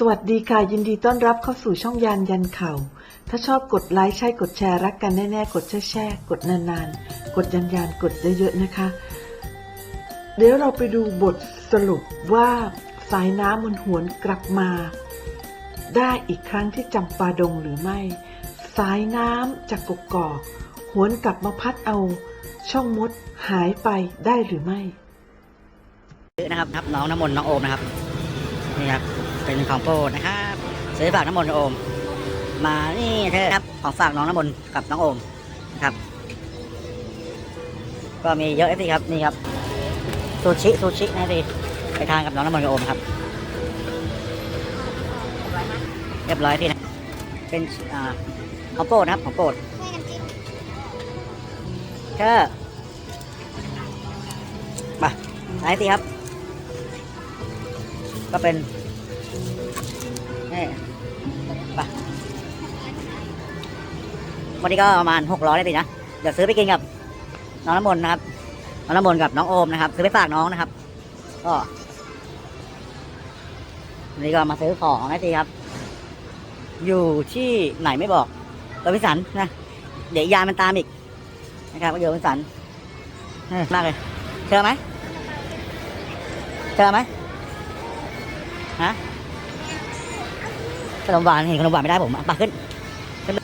สวัสดีค่ะ ยินดีต้อนรับเข้าสู่ช่องยานยันเข่า ถ้าชอบกดไลค์ใช่กดแชร์รักกันแน่ๆ กดแช่แช่กดนานๆ กดยันยันกดเยอะๆนะคะ เดี๋ยวเราไปดูบทสรุปว่าสายน้ำมันหวนกลับมา ได้อีกครั้งที่จำปาดงหรือไม่ สายน้ำจากกกอกหวนกลับมาพัดเอา ช่องมดหายไปได้หรือไม่ซื้อนะครับครับน้องน้ำมนต์น้องโอมนะครับนี่ครับ เป็นของโปรดนะครับซื้อฝากน้ำมนต์โอม มานี่เธอครับของฝากน้องน้ำมนต์กับน้องโอมนะครับ ก็มีเยอะสิครับนี่ครับซูชิซูชินะสิไปทานกับน้องน้ำมนต์กับโอมครับเรียบร้อยพี่นะเป็นอ่าของโปรดนะครับของโปรดก็มาไหนสิครับ ก็เป็น ไปวันนี้ก็ประมาณหกร้อยได้สินะ เดี๋ยวซื้อไปกินกับ น้องน้ำมนต์นะครับ น้องน้ำมนต์กับน้องโอมนะครับ ซื้อไปฝากน้องนะครับ ก็วันนี้ก็มาซื้อของนะสิครับ อยู่ที่ไหนไม่บอกโรบิสันนะ เดี๋ยวยานมันตามอีกนะครับก็อยู่โรบิสันมากเลยเจอไหมเจอไหมฮะ ขนมหวานเห็นขนมหวานไม่ได้ผมอะปากขึ้นขึ้น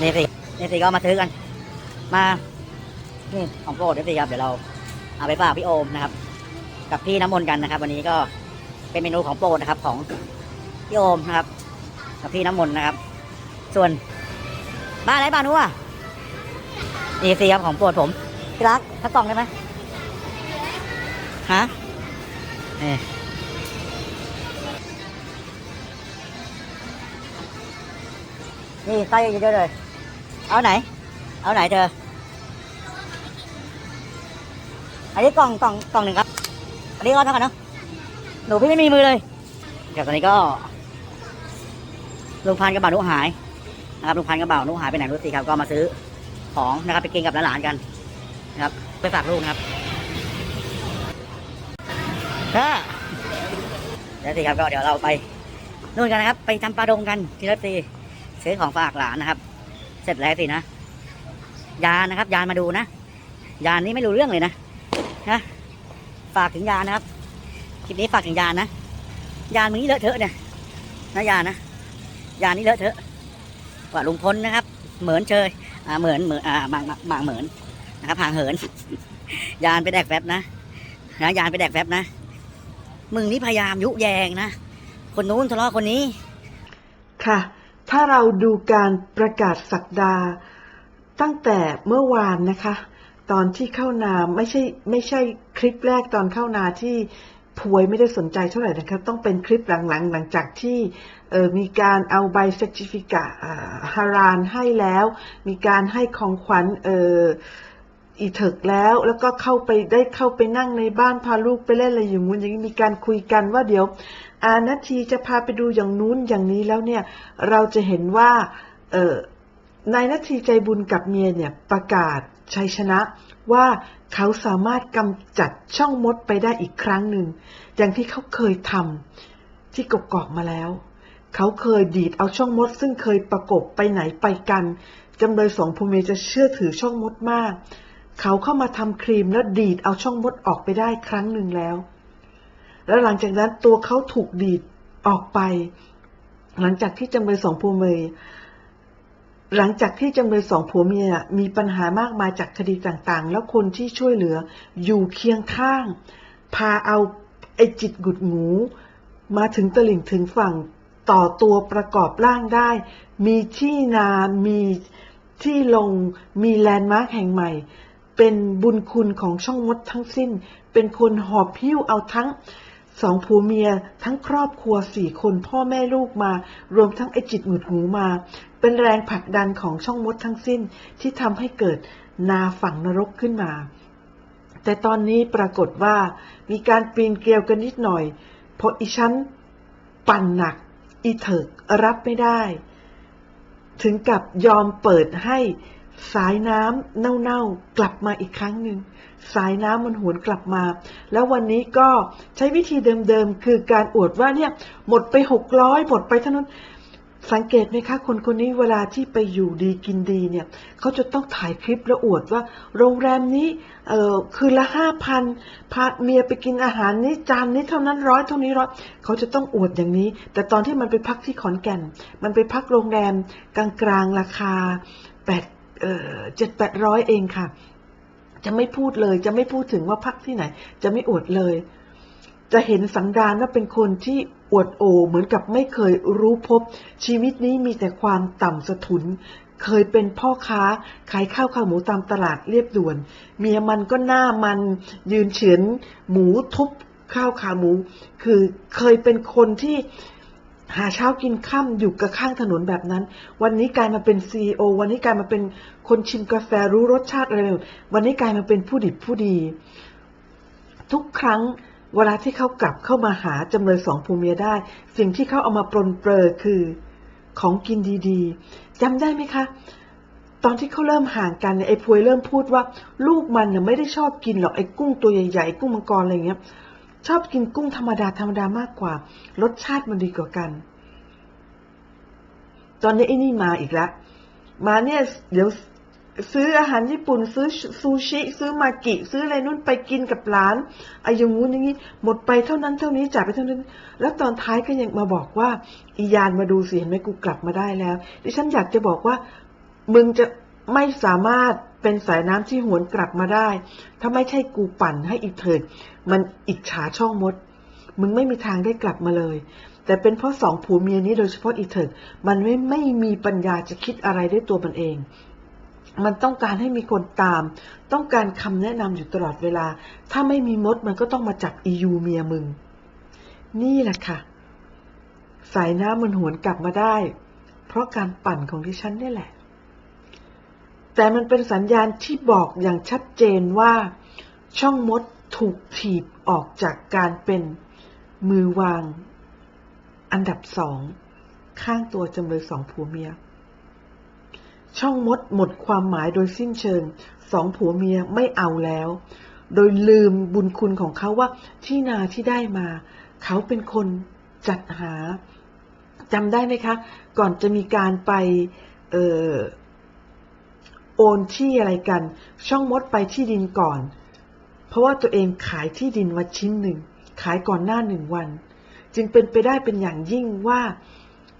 นี่สินี่สิก็มาซื้อกัน มานี่ของโปรดนี่สิครับเดี๋ยวเราเอาไปฝากพี่โอมนะครับ กับพี่น้ำมนต์กันนะครับ วันนี้ก็เป็นเมนูของโปรดนะครับ ของพี่โอมนะครับ กับพี่น้ำมนต์นะครับ ส่วนบ้านอะไรบ้านนู้นอะนี่สิครับของโปรดผมพี่รักสักกล่องได้ไหมฮะนี่ นี่ไส้เยอะเลย เอาไหน เอาไหนเธอ อันนี้กล่องกล่องกล่องหนึ่งครับ อันนี้ก็เท่ากันเนาะ หนูพี่ไม่มีมือเลยเดี๋ยวตอนนี้ก็ลุงพันกับบ่าวนุหายนะครับลุงพันกับบ่าวนุหายไปไหนรู้สิครับ ก็มาซื้อของนะครับไปกินกับหลานๆกันนะครับ ไปฝากลูกนะครับก็เดี๋ยวสิครับก็เดี๋ยวเราไปนู่นกันนะครับ ไปจำปลาดงกันที่รถตี ซื้อของฝากหลานนะครับ เสร็จแล้วสินะ ยานนะครับ ยานมาดูนะ ยานนี้ไม่รู้เรื่องเลยนะนะฝากถึงยานนะครับ คลิปนี้ฝากถึงยานนะ ยานมึงนี่เลอะเทอะเนี่ยนะยานนะยานนี่เลอะเทอะกว่าลุงพลนะครับ เหมือนเชยอ่าเหมือนเหมือนอ่าบางบางเหมือนนะครับห่างเหิน ยานไปแดกแฟบนะนะยานไปแดกแฟบนะ มึงนี่พยายามยุแยงนะ คนนู้นทะเลาะคนนี้ ค่ะ ถ้าเราดูการประกาศสักดา ตั้งแต่เมื่อวานนะคะ ตอนที่เข้านาไม่ใช่ไม่ใช่คลิปแรกตอนเข้านาที่พวยไม่ได้สนใจเท่าไหร่นะครับ ต้องเป็นคลิปหลังๆ หลังจากที่เออมีการเอาใบเซอร์ติฟิกะฮารานให้แล้ว มีการให้ของขวัญเอีเถิกแล้ว แล้วก็เข้าไปได้เข้าไปนั่งในบ้านพาลูกไปเล่นอะไรอย่างงู้นอย่างนี้มีการคุยกันว่าเดี๋ยว อานาทีจะพาไปดูอย่างนู้นอย่างนี้แล้วเนี่ย เราจะเห็นว่าเออนายนาทีใจบุญกับเมียเนี่ยประกาศชัยชนะว่าเขาสามารถกำจัดช่องมดไปได้อีกครั้งหนึ่ง อย่างที่เขาเคยทำที่กกอกมาแล้ว เขาเคยดีดเอาช่องมด ซึ่งเคยประกบไปไหนไปกันจำเลยสองภูมิจะเชื่อถือช่องมดมาก เขาเข้ามาทำครีมแล้วดีดเอาช่องมดออกไปได้ครั้งหนึ่งแล้ว แล้วหลังจากนั้นตัวเขาถูกดีดออกไป หลังจากที่จำเลยสองผัวเมยหลังจากที่จำเลยสองผัวเมียมีปัญหามากมายจากคดีต่างๆ แล้วคนที่ช่วยเหลืออยู่เคียงข้าง พาเอาไอจิตกุดหงูมาถึงตลิ่งถึงฝั่งต่อตัวประกอบร่างได้ มีที่นา มีที่ลง มีแลนด์มาร์คแห่งใหม่ เป็นบุญคุณของช่องมดทั้งสิ้น เป็นคนหอบพิ้วเอาทั้งสองผัวเมียทั้งครอบครัวสี่คนพ่อแม่ลูกมา รวมทั้งไอจิตหงุดหูมา เป็นแรงผลักดันของช่องมดทั้งสิ้นที่ทำให้เกิดนาฝั่งนรกขึ้นมา แต่ตอนนี้ปรากฏว่ามีการปีนเกลียวกันนิดหน่อย เพราะอีฉันปั่นหนัก อีเถิกรับไม่ได้ ถึงกับยอมเปิดให้ สายน้ำเน่าๆกลับมาอีกครั้งหนึ่ง สายน้ำมันหวนกลับมา แล้ววันนี้ก็ใช้วิธีเดิมๆ คือการอวดว่าเนี่ยหมดไปหกร้อยหมดไปเท่านั้น สังเกตไหมคะ คนคนนี้เวลาที่ไปอยู่ดีกินดีเนี่ยเขาจะต้องถ่ายคลิปแล้วอวดว่า โรงแรมนี้เออคืนละห้าพันพาเมียไปกินอาหารนี้จานนี้เท่านั้นร้อยเท่านี้ร้อยเขาจะต้องอวดอย่างนี้ แต่ตอนที่มันไปพักที่ขอนแก่น มันไปพักโรงแรมกลางๆราคาแปด เจ็ดแปดร้อยเองค่ะ จะไม่พูดเลย จะไม่พูดถึงว่าพักที่ไหน จะไม่อวดเลย จะเห็นสังดานว่าเป็นคนที่อวดโอ เหมือนกับไม่เคยรู้พบ ชีวิตนี้มีแต่ความต่ำสะทุน เคยเป็นพ่อค้า ขายข้าวขาหมูตามตลาดเรียบด่วน เมียมันก็หน้ามัน ยืนเฉือนหมูทุบข้าวขาหมู คือเคยเป็นคนที่ หาเช้ากินค่ำอยู่กับข้างถนนแบบนั้น วันนี้กลายมาเป็นซีอวันนี้กลายมาเป็นคนชิมกาแฟรู้รสชาติอะไรเลยวันนี้กลายมาเป็นผู้ดิบผู้ดี ทุกครั้งเวลาที่เขากลับเข้ามาหาจำเลยสองผัวเมียได้ สิ่งที่เขาเอามาปรนเปรอคือของกินดีๆจำได้ไหมคะ ตอนที่เขาเริ่มห่างกันเนี่ยไอ้พวยเริ่มพูดว่า ลูกมันเนี่ยไม่ได้ชอบกินหรอกไอ้กุ้งตัวใหญ่ๆกุ้งมังกรอะไรเงี้ย ชอบกินกุ้งธรรมดาธรรมดามากกว่า รสชาติมันดีกว่ากัน ตอนนี้ไอ้นี่มาอีกแล้วมาเนี่ยเดี๋ยวซื้ออาหารญี่ปุ่นซื้อซูชิ ซื้อมากิ ซื้ออะไรนู่นไปกินกับร้านอายุงู้นอย่างนี้ หมดไปเท่านั้นเท่านี้จ่ายไปเท่านั้น แล้วตอนท้ายก็ยังมาบอกว่า อียานมาดูสิเห็นไหมกูกลับมาได้แล้ว ดิฉันอยากจะบอกว่า มึงจะไม่สามารถ เป็นสายน้ำที่หวนกลับมาได้ ถ้าไม่ใช่กูปั่นให้อีเถิด มันอิจฉาช่องมด มึงไม่มีทางได้กลับมาเลย แต่เป็นเพราะสองผัวเมียนี้โดยเฉพาะอีเถิด มันไม่ไม่มีปัญญาจะคิดอะไรด้วยตัวมันเอง มันต้องการให้มีคนตาม ต้องการคำแนะนำอยู่ตลอดเวลา ถ้าไม่มีมดมันก็ต้องมาจับอียูเมียมึง นี่แหละค่ะ สายน้ำมันหวนกลับมาได้ เพราะการปั่นของดิฉันนี่แหละ แต่มันเป็นสัญญาณที่บอกอย่างชัดเจนว่า ช่องมดถูกถีบออกจากการเป็นมือวาง อันดับสอง ข้างตัวจำเลยสองผัวเมีย ช่องมดหมดความหมายโดยสิ้นเชิงสองผัวเมียไม่เอาแล้ว โดยลืมบุญคุณของเขาว่าที่นาที่ได้มา เขาเป็นคนจัดหาจำได้ไหมคะ ก่อนจะมีการไปเออ โอนที่อะไรกัน ช่องมดไปที่ดินก่อน เพราะว่าตัวเองขายที่ดินมาชิ้นหนึ่ง ขายก่อนหน้าหนึ่งวัน จึงเป็นไปได้เป็นอย่างยิ่งว่า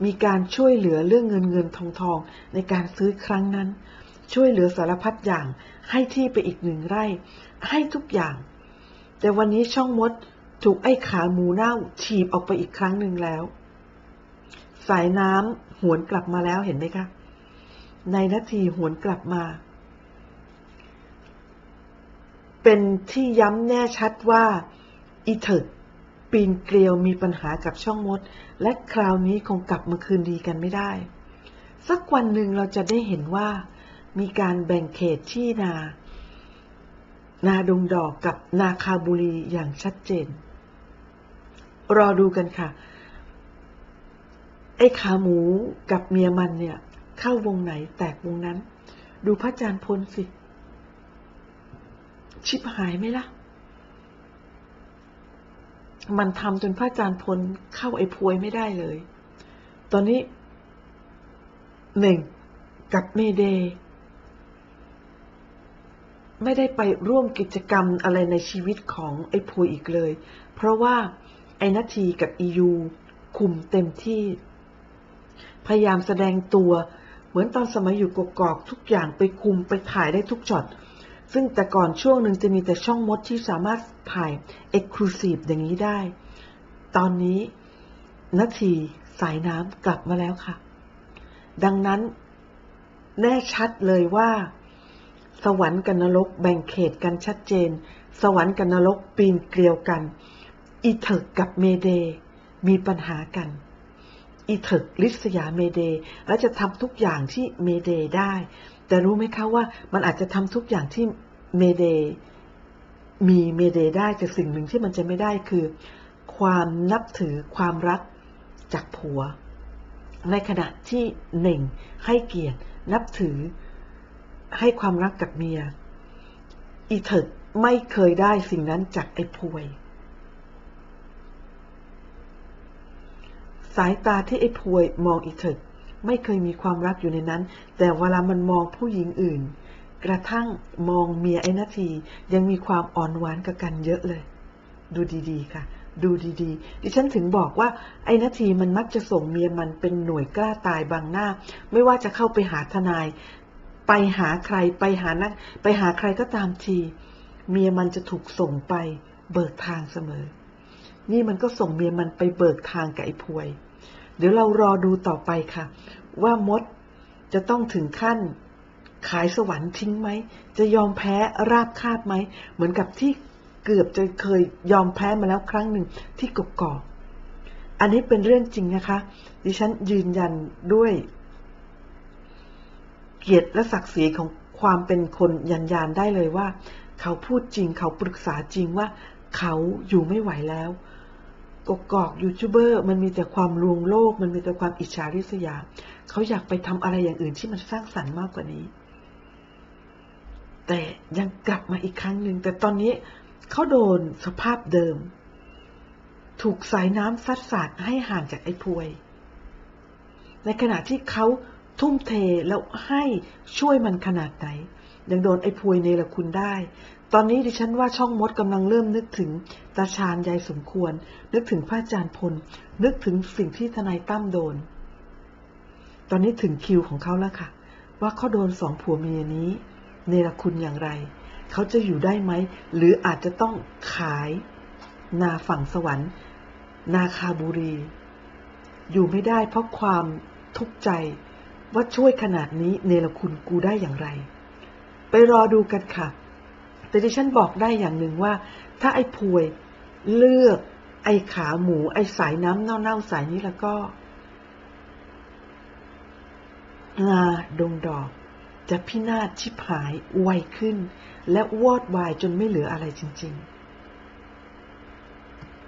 มีการช่วยเหลือเรื่องเงินเงินทองทองในการซื้อครั้งนั้น ช่วยเหลือสารพัดอย่างให้ที่ไปอีกหนึ่งไร่ ให้ทุกอย่าง แต่วันนี้ช่องมดถูกไอ้ขาหมูเน่าถีบออกไปอีกครั้งหนึ่งแล้ว สายน้ำหวนกลับมาแล้วเห็นไหมคะ ในนาทีหวนกลับมา เป็นที่ย้ำแน่ชัดว่า อีเถิดปีนเกลียวมีปัญหากับช่องมด และคราวนี้คงกลับมาคืนดีกันไม่ได้ สักวันหนึ่งเราจะได้เห็นว่า มีการแบ่งเขตที่นา นาดงดอกกับนาคาบุรีอย่างชัดเจน รอดูกันค่ะ ไอ้ขาหมูกับเมียมันเนี่ย เข้าวงไหนแตกวงนั้น ดูพระอาจารย์พลสิ ชิบหายไหมล่ะ มันทำจนพระอาจารย์พลเข้าไอ้พวยไม่ได้เลย ตอนนี้หนึ่งกับเมเดย์ไม่ได้ไปร่วมกิจกรรมอะไรในชีวิตของไอ้พวยอีกเลย เพราะว่าไอ้นาทีกับอียูคุมเต็มที่ พยายามแสดงตัว เหมือนตอนสมัยอยู่กกอกทุกอย่างไปคุมไปถ่ายได้ทุกช็อต ซึ่งแต่ก่อนช่วงหนึ่งจะมีแต่ช่องมดที่สามารถถ่ายเอ็กซ์คลูซีฟอย่างนี้ได้ ตอนนี้นาทีสายน้ำกลับมาแล้วค่ะ ดังนั้น แน่ชัดเลยว่า สวรรค์กับนรกแบ่งเขตกันชัดเจน สวรรค์กับนรกปีนเกลียวกัน อีเถิกกับเมเดย์มีปัญหากัน อีเถิกลิษยาเมเดย์และจะทำทุกอย่างที่เมเดย์ได้ แต่รู้ไหมคะว่ามันอาจจะทำทุกอย่างที่เมเดย์มีเมเดย์ได้แต่สิ่งหนึ่งที่มันจะไม่ได้คือ ความนับถือความรักจากผัว ในขณะที่หนึ่งให้เกียรตินับถือให้ความรักกับเมีย อีเถิดไม่เคยได้สิ่งนั้นจากไอ้พวย สายตาที่ไอ้พวยมองอีเถิกไม่เคยมีความรักอยู่ในนั้น แต่เวลามันมองผู้หญิงอื่น กระทั่งมองเมียไอ้นาที ยังมีความอ่อนหวานกับกันเยอะเลย ดูดีๆค่ะ ดูดีๆ ดิฉันถึงบอกว่าไอ้นาทีมันมักจะส่งเมียมันเป็นหน่วยกล้าตายบางหน้า ไม่ว่าจะเข้าไปหาทนาย ไปหาใครไปหานัก ไปหาใครก็ตามที เมียมันจะถูกส่งไปเบิกทางเสมอ นี่มันก็ส่งเมียมันไปเบิกทางกับไอ้พวย เดี๋ยวเรารอดูต่อไปค่ะ ว่ามดจะต้องถึงขั้นขายสวรรค์ทิ้งไหม จะยอมแพ้ราบคาบไหม เหมือนกับที่เกือบจะเคยยอมแพ้มาแล้วครั้งหนึ่งที่กกอกอันนี้เป็นเรื่องจริงนะคะ ดิฉันยืนยันด้วย เกียรติและศักดิ์ศรีของความเป็นคนยันยานได้เลยว่า เขาพูดจริงเขาปรึกษาจริงว่า เขาอยู่ไม่ไหวแล้ว กกอกยูทูบเบอร์มันมีแต่ความลวงโลก มันมีแต่ความอิจฉาริษยา เขาอยากไปทำอะไรอย่างอื่นที่มันสร้างสรรค์มากกว่านี้ แต่ยังกลับมาอีกครั้งหนึ่ง แต่ตอนนี้เขาโดนสภาพเดิม ถูกสายน้ำซัดสาดให้ห่างจากไอ้พวย ในขณะที่เขาทุ่มเทแล้วให้ช่วยมันขนาดไหน ยังโดนไอ้พวยเนรคุณได้ ตอนนี้ดิฉันว่าช่องมดกำลังเริ่มนึกถึงตาชาญยายสมควร นึกถึงพระอาจารย์พล นึกถึงสิ่งที่ทนายตั้มโดน ตอนนี้ถึงคิวของเขาแล้วค่ะ ว่าเขาโดนสองผัวเมียนี้ เนรคุณอย่างไร เขาจะอยู่ได้ไหม หรืออาจจะต้องขาย นาฝั่งสวรรค์ นาคาบุรี อยู่ไม่ได้เพราะความทุกข์ใจว่าช่วยขนาดนี้เนรคุณกูได้อย่างไร ไปรอดูกันค่ะ แต่ดิฉันบอกได้อย่างหนึ่งว่า ถ้าไอ้พวยเลือก ไอ้ขาหมู ไอ้สายน้ำเน่าๆสายนี้แล้วก็งาดงดอกจะพินาศชิบหายไวขึ้น และวอดวายจนไม่เหลืออะไรจริง ๆ